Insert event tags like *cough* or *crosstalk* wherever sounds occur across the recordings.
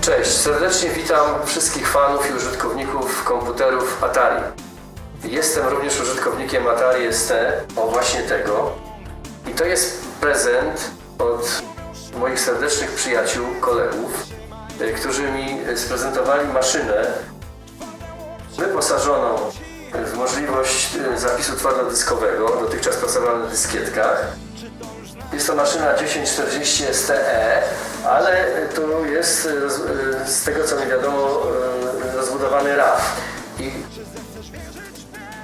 Cześć, serdecznie witam wszystkich fanów i użytkowników komputerów Atari. Jestem również użytkownikiem Atari ST, o właśnie tego. I to jest prezent od moich serdecznych przyjaciół, kolegów, y, którzy mi sprezentowali maszynę wyposażoną w możliwość y, zapisu twardodyskowego. Dotychczas pracowałem na dyskietkach. Jest to maszyna 1040 STE, ale tu jest roz- y, z tego co mi wiadomo y, rozbudowany RAW. I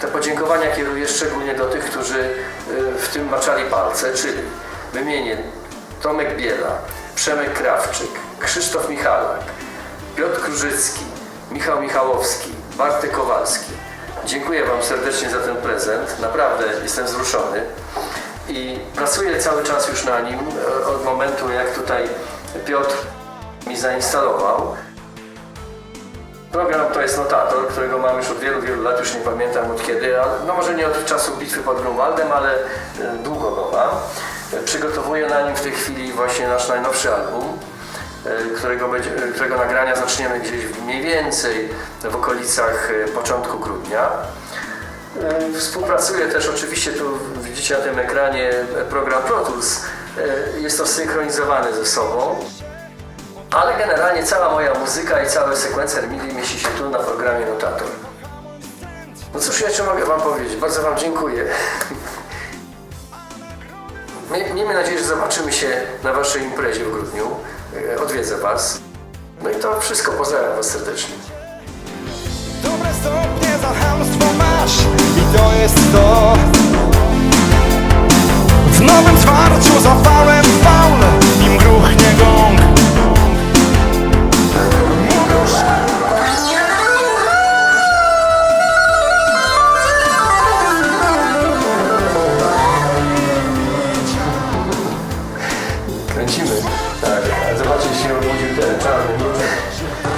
te podziękowania kieruję szczególnie do tych, którzy w tym maczali palce, czyli wymienię Tomek Biela, Przemek Krawczyk, Krzysztof Michalak, Piotr Krzyżycki, Michał Michałowski, Bartek Kowalski. Dziękuję Wam serdecznie za ten prezent. Naprawdę jestem wzruszony. I pracuję cały czas już na nim e, od momentu, jak tutaj Piotr mi zainstalował. Program to jest notator, którego mam już od wielu, wielu lat, już nie pamiętam od kiedy, no może nie od czasu bitwy pod Grunwaldem, ale e, długo go mam. Przygotowuję na nim w tej chwili właśnie nasz najnowszy album, e, którego, będzie, którego nagrania zaczniemy gdzieś mniej więcej w okolicach początku grudnia. Współpracuję też oczywiście, tu widzicie na tym ekranie e, program Pro Tools. E, Jest to synchronizowane ze sobą. Ale generalnie cała moja muzyka i cały sekwencer MIDI mieści się tu na programie Notator. No cóż jeszcze mogę Wam powiedzieć? Bardzo Wam dziękuję. *laughs* Mie- Miejmy nadzieję, że zobaczymy się na Waszej imprezie w grudniu. E, Odwiedzę Was. No i to wszystko. Pozdrawiam Was serdecznie. Dobre stopnie za chamstwo masz kręcimy. Tak, a zobaczcie, się obudził ten tak, czarny. Tak.